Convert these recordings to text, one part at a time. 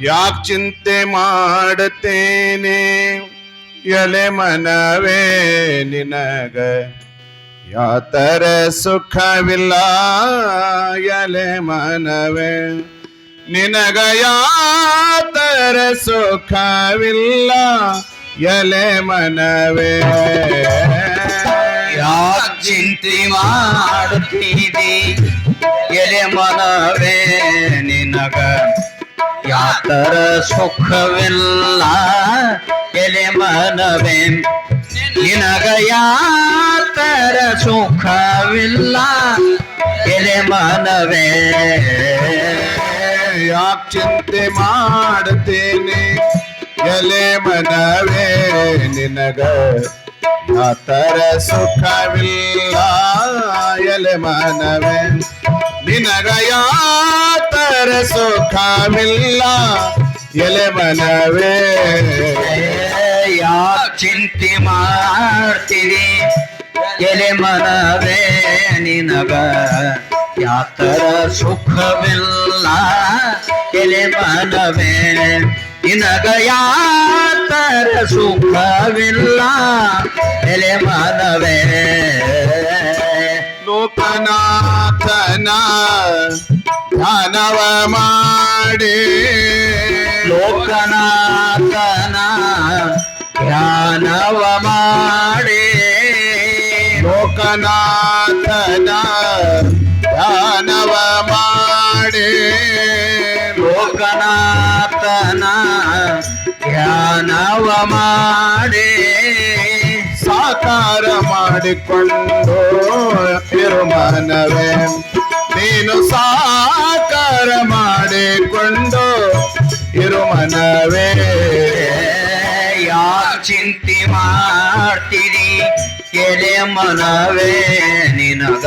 ಯಾಕ್ ಚಿಂತೆ ಮಾಡುತ್ತೇನೆ ಎಲೆ ಮನವೇ ನಿನಗ. ಯಾತರ ಸುಖವಿಲ್ಲ ಎಲೆ ಮನವೇ. ನಿನಗ ಯಾತರ ಸುಖವಿಲ್ಲ ಎಲೆ ಮನವೇ. ಯಾಕ್ ಚಿಂತೆ ಮಾಡುತ್ತೀರಿ ಎಲೆ ಮನವೇ ನಿನಗ. ಯಾತರ ಸುಖವಿಲ್ಲ ಎಲೆ ಮನವೇ. ನಿನಗ ಯಾತರ ಸುಖವಿಲ್ಲ ಎಲೆ ಮನವೇ. ಯಾಕ್ ಚಿಂತೆ ಮಾಡ್ತೇನೆ ಎಲೆ ಮನವೇ? ನಿನಗ ಯಾತರ ಸುಖವಿಲ್ಲ ಎಲೆ ಮನವೇ. ನಿನಗ ಯಾತರ ಸುಖವಿಲ್ಲ ಎಲೆ ಮನವೇ. ಯಾಕ್ ಚಿಂತೆ ಮಾಡ್ತೀರಿ? ಎಲೆ ಮನವೇ ನಿನಗ. ಯಾತರ ಸುಖವಿಲ್ಲ ಎಲೆ ಮನವೇ. ನಿನಗ ಯಾತರ ಸುಖವಿಲ್ಲ ಎಲೆ ಮನವೇ. ಲೋಕನಾಥನ ಧ್ಯಾನವ ಮಾಡಿ ಲೋಕನಾಥನ ಧ್ಯಾನವ ಮಾಡಿ ಲೋಕನಾಥನ ಧ್ಯಾನವ ಮಾಡಿ ಲೋಕನಾಥನ ಧ್ಯಾನವ ಮಾಡಿ ಸಾಕಾರ ಮಾಡಿಕೊಂಡು ಇರುಮನವೇ ನೀನು ಸಾಕಾರ ಚಿಂತೆ ಮಾಡ್ತೀರಿ? ಎಲೆ ಮನವೇ ನಿನಗ.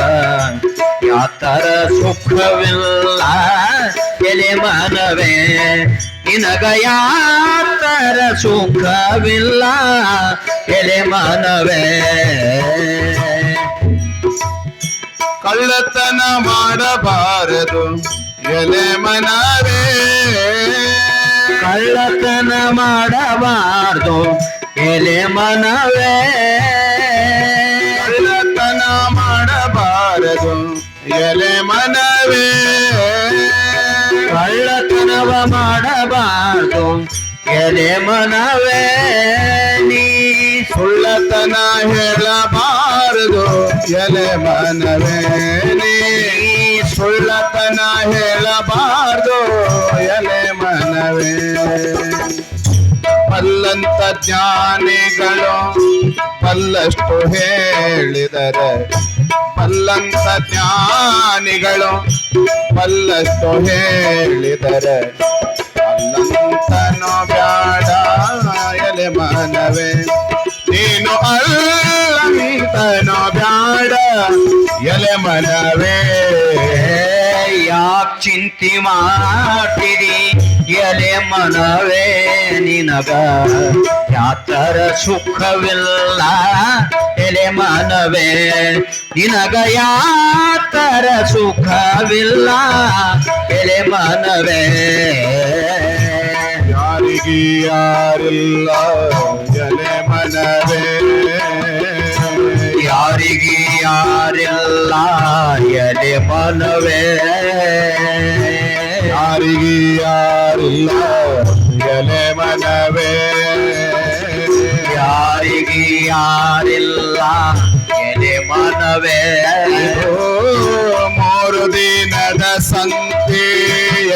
ಯಾತರ ಸುಖವಿಲ್ಲ. ಎಲೆ ಮನವೇ ನಿನಗ. ಯಾತರ ಸುಖವಿಲ್ಲ. ಎಲೆ ಮನವೇ ಕಳ್ಳತನ ಮಾಡಬಾರದು. ಎಲೆ ಮನವೇ ಕಳ್ಳತನ ಮಾಡಬಾರ್ದು. ಎಲೆ ಮನವೇ. ಕಳ್ಳತನ ಮಾಡಬಾರದು. ಎಲೆ ಮನವೇ. ಕಳ್ಳತನವ ಮಾಡಬಾರದು. ಎಲೆ ಮನವೇ. ನೀ ಸುಳ್ಳತನ ಹೇಳಬಾರದು. ಎಲೆ ಮನವೇ. ನೀ ಸುಳ್ಳತನ ಹೇಳಬಾರದು. ಎಲೆ ಮನವೇ ಪಲ್ಲಂತ ಜ್ಞಾನಿಗಳು ಪಲ್ಲಷ್ಟು ಹೇಳಿದರೆ. ಪಲ್ಲಂತ ಜ್ಞಾನಿಗಳು ಪಲ್ಲಷ್ಟು ಹೇಳಿದರೆ. ಅಲ್ಲಂತನೋ ಬ್ಯಾಡ ಎಲೆ ಮನವೇ. ನೀನು ಅಲ್ಲಂತನೋ ಬ್ಯಾಡ ಎಲೆ ಮನವೇ. ಯಾಕ್ ಚಿಂತಿ ಮಾಡ್ತೀರಿ ಎಲೆ ಮನವೇ ನಿನಗ. ಯಾತರ ಸುಖವಿಲ್ಲ. ಎಲೆ ಮನವೇ ನಿನಗ ಯಾತರ ಸುಖವಿಲ್ಲ. ಎಲೆ ಮನವೇ. ಯಾರಿಗೆ ಯಾರಿಲ್ಲ. ಎಲೆ ಮನವೇ. ಯಾರಿಗೆ ಯಾರಿಲ್ಲ ಎಲೆ ಮನವೇ ಯಾರಿಗಿ ಯಾರಿಲ್ಲ ಎಲೆ ಮನವೇ ಯಾರಿಗೆ ಯಾರಿಲ್ಲ ಎಲೆ ಮನವೇ ಇದು ಮೂರು ದಿನದ ಸಂತಿ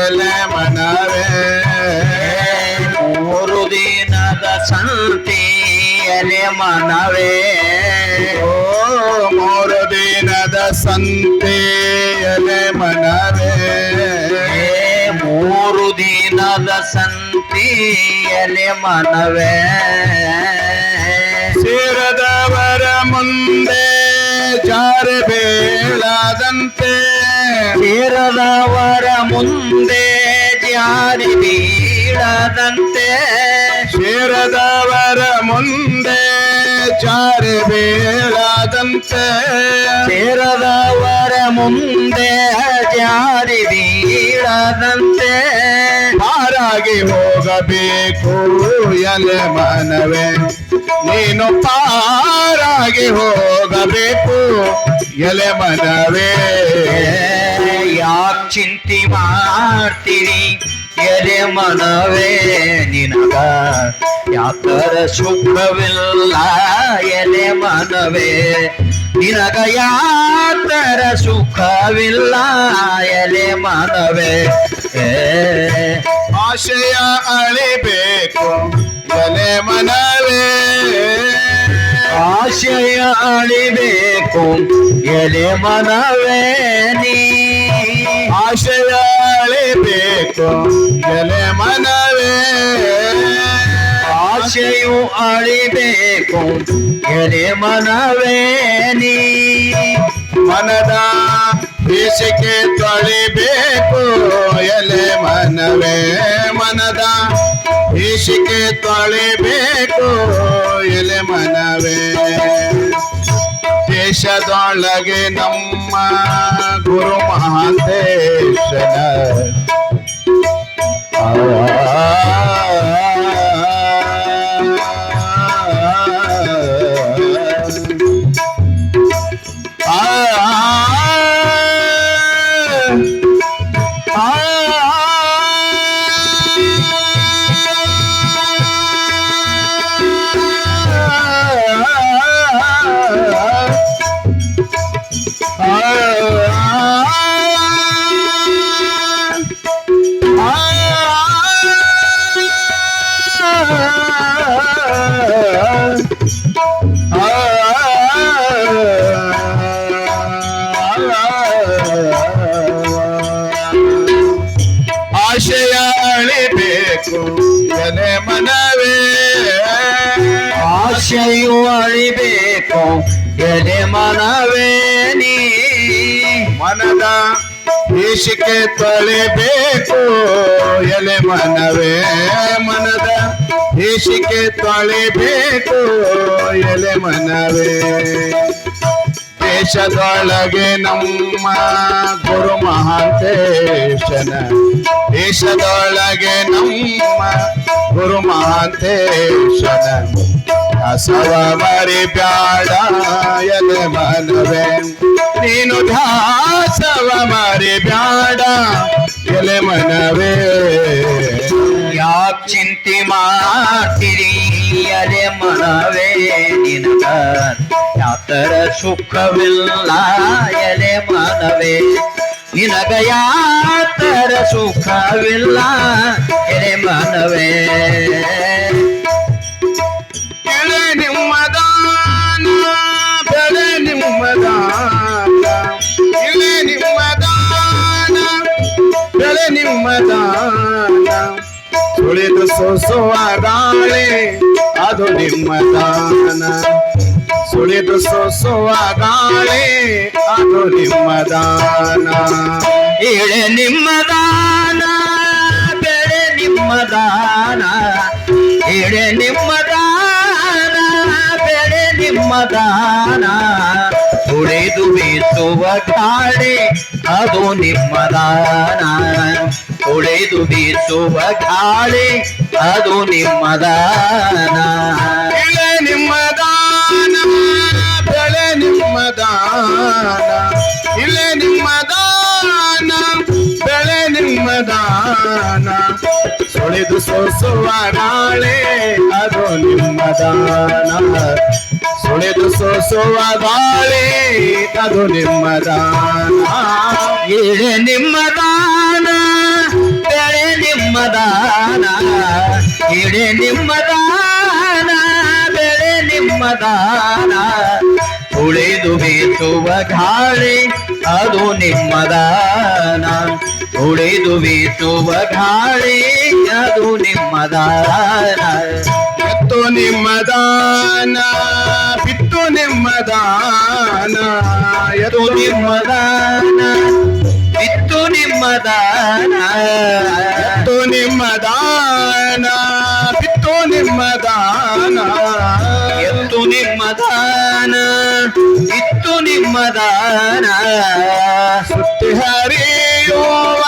ಎಲೆ ಮನವೇ ಮೂರು ದಿನದ ಸಂತಿ ಎಲೆ ಮನವೇ ಓ ಮೂರು ದಿನದ ಸಂತಿ ಎಲೆ ಮನವೇ ಏ ಮೂರು ದಿನದ ಸಂತಿ ಎಲೆ ಮನವೇ ಸೇರದವರ ಮುಂದೆ ಜಾರ ಬೇಳದಂತೆ ಸೇರದವರ ಮುಂದೆ ಜಾರಿ ಬೀಳದಂತೆ ಸೇರದವರ ಮುಂದೆ ಚಾರಿ ಬೀಳದಂತೆ. ಶಿರದವರ ಮುಂದೆ ಜಾರಿ ಬೀಳದಂತೆ. ಪಾರಾಗಿ ಹೋಗಬೇಕು ಎಲೆ ಮನವೇ. ನೀನು ಪಾರಾಗಿ ಹೋಗಬೇಕು ಎಲೆ ಮನವೇ. ಯಾಕೆ ಚಿಂತೆ ಮಾಡ್ತೀರಿ? ಎಲೆ ಮನವೇ ನಿನಗ. ಯಾತರ ಸುಖವಿಲ್ಲ ಎಲೆ ಮನವೇ. ನಿನಗ ಯಾತರ ಸುಖವಿಲ್ಲ, ಎಲೆ ಮನವೇ. ಆಶಯ ಅಳಿಬೇಕು, ಎಲೆ ಮನವೇ. ಆಶಯ ಅಳಿಬೇಕು, ಎಲೆ ಮನವೇ ನೀ. ಆಶಯ ಅಳಿಬೇಕು ಎಲೆ ಮನವೇ. ಆಶೆಯು ಅಳಿಬೇಕು ಎಲೆ ಮನವೇ ನೀ. ಮನದ ಬೇಸಿಗೆ ತೊಳಿಬೇಕು. ಎಲೆ ಮನವೇ, ಮನದ ಬೇಸಿಗೆ ತೊಳಿಬೇಕು. ಎಲೆ ಮನವೇ. ದೇಶದೊಳಗೆ ನಮ್ಮ ಗುರು ಮಹಾಂತೇಶನ. ಅಳಿಬೇಕು ಎಲೆ ಮನವೇ ನೀ. ಮನದ ದೇಶಕ್ಕೆ ತೊಳೆಬೇಕು. ಎಲೆ ಮನವೇ ಮನದ ದೇಶಕ್ಕೆ ತೊಳೆಬೇಕು. ಎಲೆ ಮನವೇ. ದೇಶದೊಳಗೆ ನಮ್ಮ ಗುರು ಮಹಾಂತೇಶನ. ದೇಶದೊಳಗೆ ನಮ್ಮ ಗುರು ಮಹಾಂತೇಶನ. ಅಸವ ಮರಿ ಬ್ಯಾಡ ಎಲೆ ಮನವೇ ನೀನು ದಾಸವ ಮರಿ ಬ್ಯಾಡ ಎಲೆ ಮನವೇ ಯಾಕೆ ಚಿಂತೆ ಮಾಡ್ತೀರಿ ಎಲೆ ಮನವೇ ನಿನಗ ಯಾತರ ಸುಖವಿಲ್ಲ ಎಲೆ ಮನವೇ ನಿನಗ ಯಾತರ ಸುಖವಿಲ್ಲ ಎಲೆ ಮನವೇ ನಿಮ್ಮದಾನ. ಸುಳಿದು ಸೋಸುವ ಗಾಳಿ ಅದು ನಿಮ್ಮದಾನ. ಸುಳಿದು ಸೋಸುವ ಗಾಳಿ ಅದು ನಿಮ್ಮದಾನ. ನಿಮ್ಮದಾನ, ಬೆಳೆ ನಿಮ್ಮದಾನ. ನಿಮ್ಮದಾನ, ಬೆಳೆ ನಿಮ್ಮದಾನ. ತುಳಿದು ಬೀಸುವ ಗಾಳಿ ಅದು ನಿಮ್ಮದಾನ ಉಳಿದು ಬೀಸುವ ಗಾಳಿ, ಅದು ನಿಮ್ಮದಾನ ಎಳೆ ನಿಮ್ಮದಾನ ಬೆಳೆ ನಿಮ್ಮದಾನ ಇಳೆ ನಿಮ್ಮದಾನ ಬೆಳೆ ನಿಮ್ಮದಾನ ಸುಳಿದು ಸೋಸುವ ನಾಳೆ, ಅದು ನಿಮ್ಮದಾನ ಸುಳಿದು ಸೋಸುವ ಗಾಳಿ ಅದು ನಿಮ್ಮದಾನ. ನಿಮ್ಮ ನಿಮ್ಮದಾನ ಬೆಳೆ ನಿಮ್ಮದಾನ ನಿಮ್ಮ ನಿಮ್ಮದಾನ, ಬೆಳೆ ನಿಮ್ಮದಾನ. ಉಳಿದು ಬೀಸುವ ಗಾಳಿ ಅದು ನಿಮ್ಮದಾನ. ಉಳಿದು ಬೀಸುವ ಗಾಳಿ ಅದು ನಿಮ್ಮದಾನ. ಎತ್ತು ನಿಮ್ಮದಾನ ಬಿತ್ತು ನಿಮ್ಮದಾನ ಎದು ನಿಮ್ಮ ನಿಮ್ಮದಾನ ಬಿತ್ತು ನಿಮ್ಮದಾನ ಬಿತ್ತು ನಿಮ್ಮದಾನ ಬಿತ್ತು ನಿಮ್ಮದಾನ ಎತ್ತು ನಿಮ್ಮದಾನ ಬಿತ್ತು ನಿಮ್ಮದಾನ ಸುತ್ತಿ ಹರಿಯುವ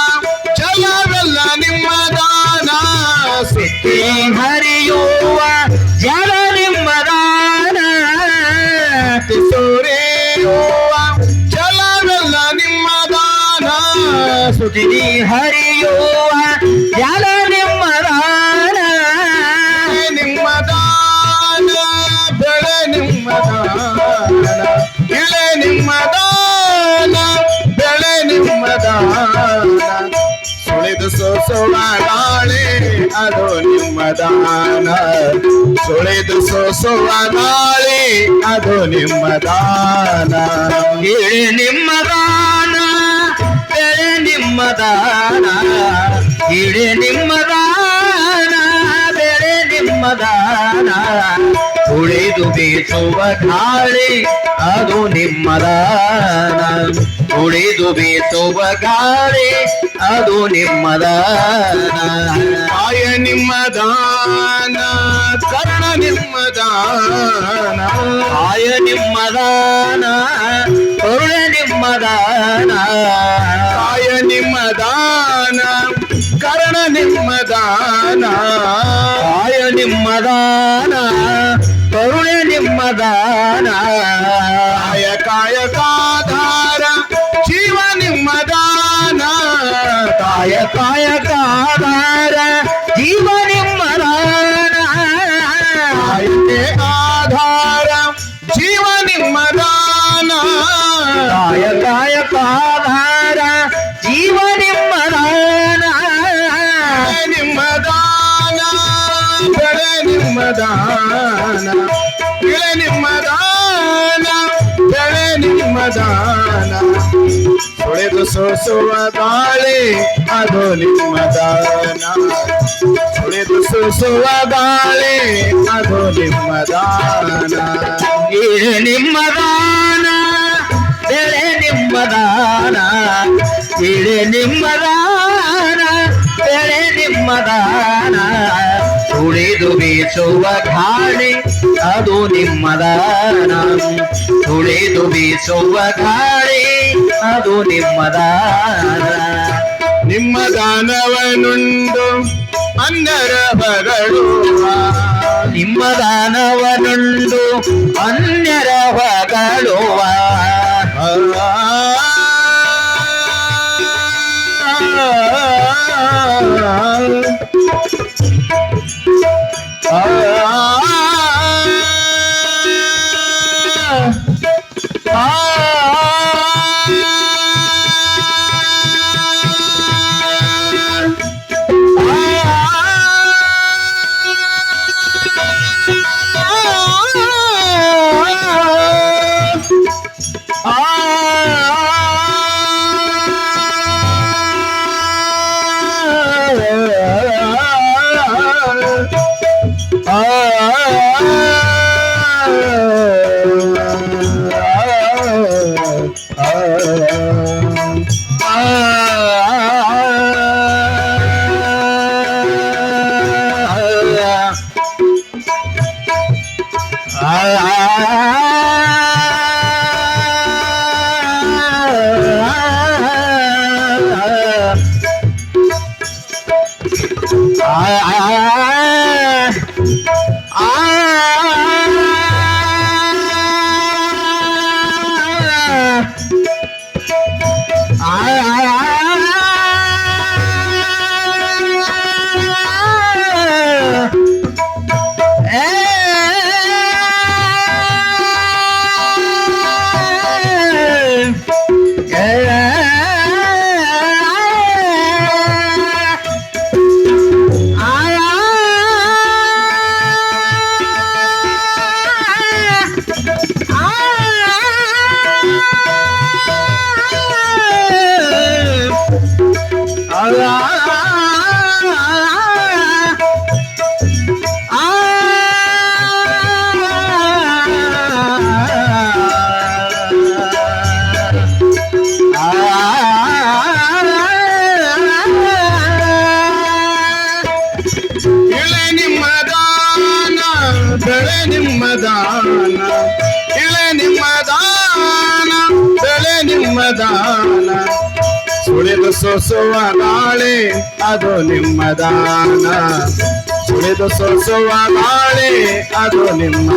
ಸುದಿ ಹರಿಯುವ ಜಲ ನಿಮ್ಮದಾನ ನಿಮ್ಮ ದಾನ ಬೆಳೆ ನಿಮ್ಮ ದಾನ ಇಳೆ ನಿಮ್ಮ ದಾನ ಬೆಳೆ ನಿಮ್ಮ ದಾನ. ಸುಳಿದು ಸೋಸುವ ನಾಳೆ ಅದು ನಿಮ್ಮ ದಾನ. ಸುಳಿದು ಸೋಸುವ ನಾಳೆ ಅದು ನಿಮ್ಮ ದಾನ. ಇಳೆ ನಿಮ್ಮದಾನ ನಿಮ್ಮದಾನ ಇಳಿ ನಿಮ್ಮದಾನ ಬೆಳೆ ನಿಮ್ಮದಾನ. ಉಳಿದು ಬೀಸುವ ಗಾಳಿ ಅದು ನಿಮ್ಮದಾನ. ಉಳಿದು ಬೀಸುವ ಗಾಳಿ ಅದು ನಿಮ್ಮದಾನ. ಆಯ ನಿಮ್ಮದಾನ ಕರ್ಣ ನಿಮ್ಮದಾನ. ಆಯ ನಿಮ್ಮದಾನ ಕರುಣ ನಿಮ್ಮದಾನ. ಕಾಯ ನಿಮ್ಮ ದಾನ ಕರ್ಣ ನಿಮ್ಮ ದಾನ ಆಯ ನಿಮ್ಮದಾನ, ಕರುಣೆ ನಿಮ್ಮದಾನ, ಕಾಯ ಕಾಯ ಕಾಧಾರ ಜೀವ ನಿಮ್ಮ ದಾನ ಕಾಯ ಕಾಯ ದಾನ ಬೆಳೆ ನಿಮ್ಮ ದಾನ ಬೆಳೆ ನಿಮ್ಮ ದಾನ ಸುಳಿದು ಸೋಸುವ ಗಾಳಿ, ಅದು ನಿಮ್ಮ ದಾನ ಸುಳಿದು ಸೋಸುವ ಗಾಳಿ, ಅದು ನಿಮ್ಮ ದಾನ ಈ ನಿಮ್ಮ ದಾನ ಬೆಳೆ ನಿಮ್ಮದಾನ. ಇಳೆ ನಿಮ್ಮದಾನ, ಬೆಳೆ ನಿಮ್ಮದಾನ. ತುಳಿದು ಬೀಸುವ ಗಾಳಿ ಅದು ನಿಮ್ಮದಾನ ತುಳಿದು ಬೀಸುವ ಗಾಳಿ ಅದು ನಿಮ್ಮದಾನ ನಿಮ್ಮ ದಾನವನುಂಡು ಅಂದರ ಬಗಳುವ ನಿಮ್ಮ ದಾನವನುಂಡು ಅನ್ಯರ ಹೊಗಳುವ. I, ಬೆಳೆ ನಿಮ್ಮ ದಾನ ಇಳೆ ನಿಮ್ಮ ದಾನ ಬೆಳೆ ನಿಮ್ಮ ದಾನ ಸುಳಿದು ಸೋಸುವ ನಾಳೆ ಅದು ನಿಮ್ಮ ದಾನ ಸೊಸುವ ಗಾಳಿ, ಅದು ನಿಮ್ಮ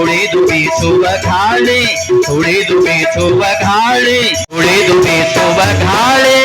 ಉಳಿದು ಬೀಸುವ ಗಾಳಿ ಉಳಿದು ಬೀಸುವ ಗಾಳಿ ಉಳಿದು ಬೀಸುವ ಗಾಳಿ.